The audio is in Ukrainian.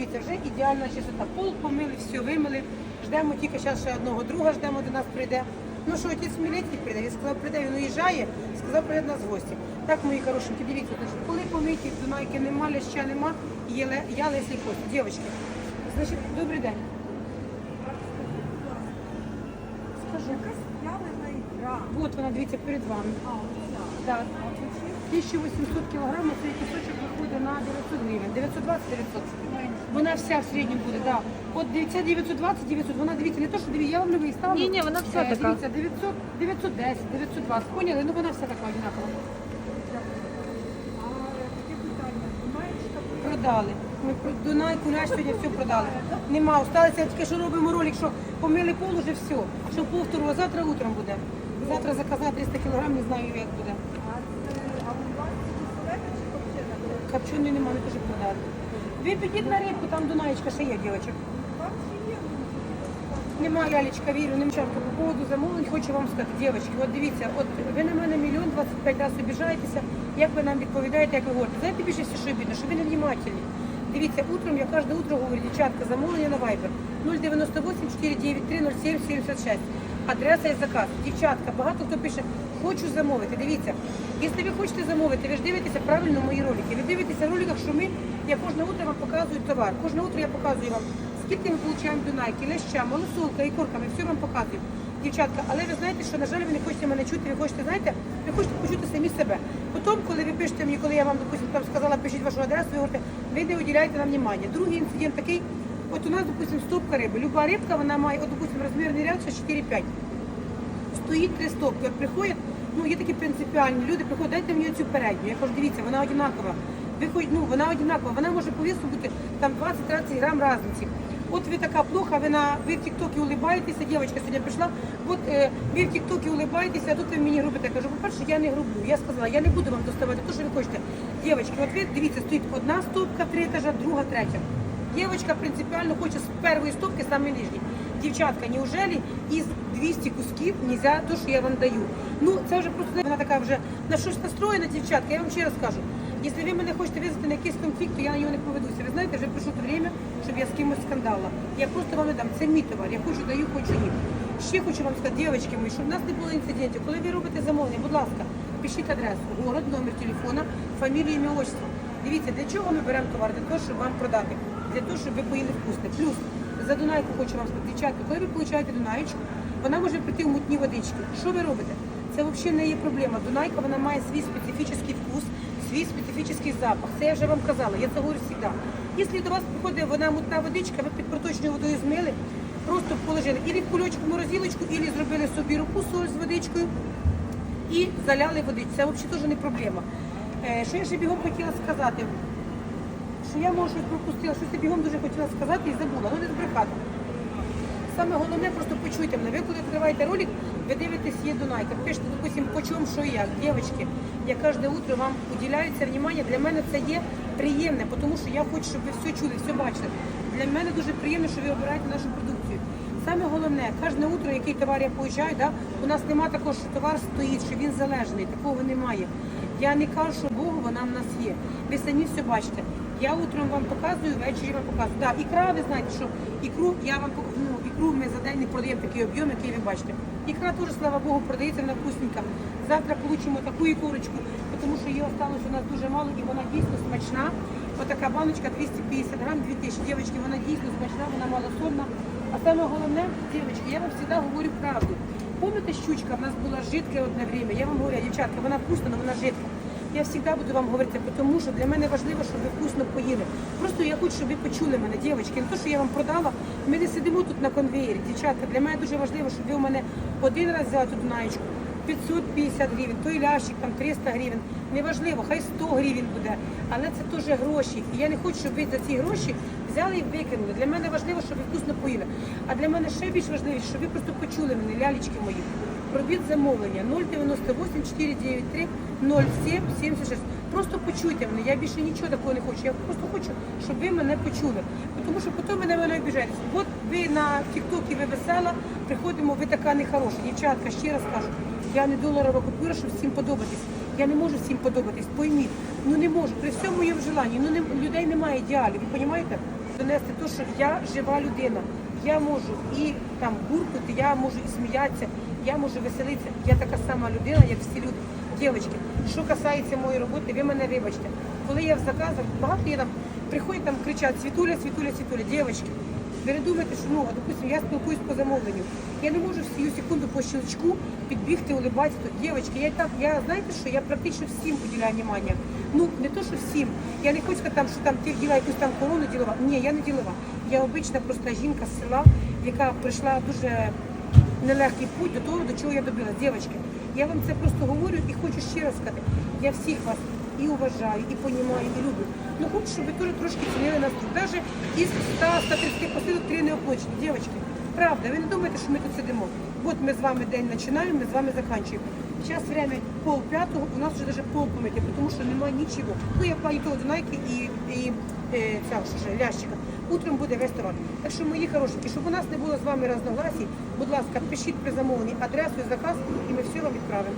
дивіться, вже ідеальна чистота. Пол помили, все вимили. Ждемо тільки зараз ще одного друга, ждемо до нас прийде. Ну що, отець Мілецький прийде, він сказав, прийде, він уїжджає, сказав, прийде до нас в гості. Так, мої хорошенькі, дивіться, значить, коли помиті, Дунайки нема, ляща нема, є ле- я Леслі Кості. Дівчатки, значить, добрий день. Скажу. Якась ялина ікра. От вона, дивіться, перед вами. А. Так. А 1800 кілограмів, цей кусочок виходить на 900 гривень. 920 900. Вона вся в середньому буде, да. От дивіться, 920, 900, вона дивіться, не то, що дивіться, я вам не виставлю. Ні-ні, вона вся така. Дивіться, 900, 910, 920, поняли? Ну вона вся така одинакова. А таке питання. Маєчка Продали. Ми про Дунай, Куляш сьогодні все продали. Нема, осталося тільки, що робимо ролик, що помили пол уже все. Що повтору, а завтра утром буде. Завтра заказати 300 кілограм, не знаю, як буде. А це а у вас це солена чи копчена? Копченої нема, не теж продати. Ви підіть на рибку, там Дунаєчка ще є, є. Нема лялечка, вірю, немчанка по поводу замовлень, хочу вам сказати, дівчатки, от дивіться, от ви на мене мільйон 25 разів обіжаєтеся, як ви нам відповідаєте, як ви говорите. Знаєте більше що обідно, що ви не внимательні. Дивіться, утром я кожне утро говорю, дівчатка, замовлення на Viber 098 493 07 76. Адреса і заказ. Дівчатка, багато хто пише, хочу замовити. Дивіться, якщо ви хочете замовити, ви ж дивитеся правильно мої ролики. Ви дивитеся в роликах, що ми, я кожне утро вам показую товар. Кожне утро я показую вам, скільки ми получаємо дунайки, ляща, малосолка, ікорками, все вам показую. Дівчатка, але ви знаєте, що, на жаль, ви не хочете мене чути, ви хочете, знаєте, ви хочете почути самі себе. Потім, коли ви пишете мені, коли я вам, допустим, там сказала, пишіть вашу адресу, ви говорите, ви не уділяєте нам внимання. Другий інцидент такий, от у нас, допустим, стопка риби. Люба рибка, вона має, от, допустим, розмірний ряд ще 4-5 стоїть три стопки. От приходять, ну є такі принципіальні люди, приходять, дайте мені цю передню. Я кажу, дивіться, вона одинакова. Ви хоч, ну, вона одинакова, вона може по весу бути там 20-30 грам різниці. От ви така плоха, ви на ви в Тіктокі улибаєтеся, дівчинка сьогодні прийшла. От е, ви в Тіктокі улибаєтеся, а тут ви мені грубите. Я кажу, по-перше, я не грублю. Я сказала, я не буду вам доставати те, що ви хочете. Дівчатки, от ви дивіться, стоїть одна стопка, три етажа, друга, третя. Дівчинка принципіально хоче з першої стопки саме нижній. Дівчатка, неужели із 200 кусків нельзя то, що я вам даю? Ну, це вже просто вона така вже на щось настроєна, дівчатка. Я вам ще раз кажу. Якщо ви мене хочете визвати на якийсь конфлікт, то я на нього не поведуся. Ви знаєте, вже прийшло время, щоб я з кимось скандала. Я просто вам не дам. Це мій товар. Я хочу даю, хочу ні. Ще хочу вам сказати, дівчатки мої, щоб в нас не було інцидентів. Коли ви робите замовлення, будь ласка, пишіть адресу, город, номер телефона, фамілію, ім'я, отчество. Дивіться, для чого ми беремо товар? Для того, щоб вам продати, для того, щоб ви поїли вкусне. Плюс за Дунайку хочу вам сказати, дівчатка, коли ви получаєте Дунаєчку, вона може прийти в мутні водички. Що ви робите? Це взагалі не є проблема. Дунайка вона має свій специфічний вкус, свій специфічний запах. Це я вже вам казала, я це говорю завжди. Якщо до вас приходить вона мутна водичка, ви під проточною водою змили, просто положили ілі в кульочку морозилочку, ілі зробили собі руку соль з водичкою і заляли водичку. Це взагалі теж не проблема. Е, Що я ще бігом хотіла сказати? Що я може щось пропустила, щось я бігом дуже хотіла сказати і забула, ну не збрехати. Саме головне, просто почуйте мене. Ви коли відкриваєте ролик, ви дивитесь є Дунайка. Пишете, допустим, по чому, що як. Дівчатки, я кожне утро вам уділяється внимання. Для мене це є приємне, тому що я хочу, щоб ви все чули, все бачили. Для мене дуже приємно, що ви обираєте нашу продукцію. Саме головне, кожне утро, який товар я поїжджаю, да, у нас нема такого, що товар стоїть, що він залежний. Такого немає. Я не кажу, що Богу вона в нас є. Ви самі все бачите. Я утром вам показую, ввечері вам показую. Да, ікра, ви знаєте, що ікру я вам ну, ікру ми за день не продаємо такий об'єм, який ви бачите. Ікра теж, слава Богу, продається вона вкусненька. Завтра получимо таку ікорочку, тому що її осталось у нас дуже мало і вона дійсно смачна. Отака баночка 250 грам, 2000. Дівчатки, вона дійсно смачна, вона малосольна. А саме головне, дівчатки, я вам завжди говорю правду. Пам'ятаєте, щучка в нас була жидка одне время. Я вам говорю, дівчатка, вона вкусна, але вона жидка. Я завжди буду вам говорити, тому що для мене важливо, щоб ви вкусно поїли. Просто я хочу, щоб ви почули мене, дівчатки. Не то, що я вам продала, ми не сидимо тут на конвеєрі. Дівчатка, для мене дуже важливо, щоб ви у мене один раз взяли тут дунаєчку, 550 гривень, той лящик там 300 гривень. Неважливо, хай 100 гривень буде, але це теж гроші. І я не хочу, щоб ви за ці гроші взяли і викинули. Для мене важливо, щоб ви вкусно поїли. А для мене ще більш важливіше, щоб ви просто почули мене, лялечки мої. Пробіт замовлення 098 493 07 76. Просто почуйте мене. Я більше нічого такого не хочу. Я просто хочу, щоб ви мене почули. Тому що потім на мене обіжаєтесь. От ви на Тіктокі ви весела, приходимо, ви така нехороша. Дівчатка, ще раз кажу, я не доларова купюра, щоб всім подобатись. Я не можу всім подобатись. Пойміть, ну не можу. При всьому моєму желанні. Ну не людей немає ідеалів. Ви розумієте? донести те, що я жива людина. Я можу і там буркути, я можу і сміятися, я можу веселитися. Я така сама людина, як всі люди. Дівчатки, що касається моєї роботи, ви мене вибачте. Коли я в заказах, багато є там, приходять там кричать Світуля, Світуля, Світуля, дівчатки. Ви не думаєте, що ну, допустим, я спілкуюсь по замовленню. Я не можу в сію секунду по щелчку підбігти, улибатися. Дівчатки, я так, я знаєте, що я практично всім поділяю внимання. Ну, не то, що всім. Я не хочу там, що там ти діла якусь там корону ділова. Ні, я не ділова. Я обична проста жінка з села, яка прийшла дуже нелегкий путь до того, до чого я добилась. Дівчатки, я вам це просто говорю і хочу ще раз сказати. Я всіх вас і уважаю, і понімаю, і люблю. Ну хочу, щоб ви теж трошки цінили нас тут. Навіть із 100-130 посилок три не оплачені. Дівчатки, правда, ви не думаєте, що ми тут сидимо. От ми з вами день починаємо, ми з вами закінчуємо. Зараз время пол п'ятого, у нас вже даже пол помити, тому що немає нічого. Ну, я плані того дунайки і, і е, ця що ж, лящика. Утром буде весь товар. Так що, мої хорошенькі, щоб у нас не було з вами разногласій, будь ласка, пишіть при замовленні адресу і заказ, і ми все вам відправимо.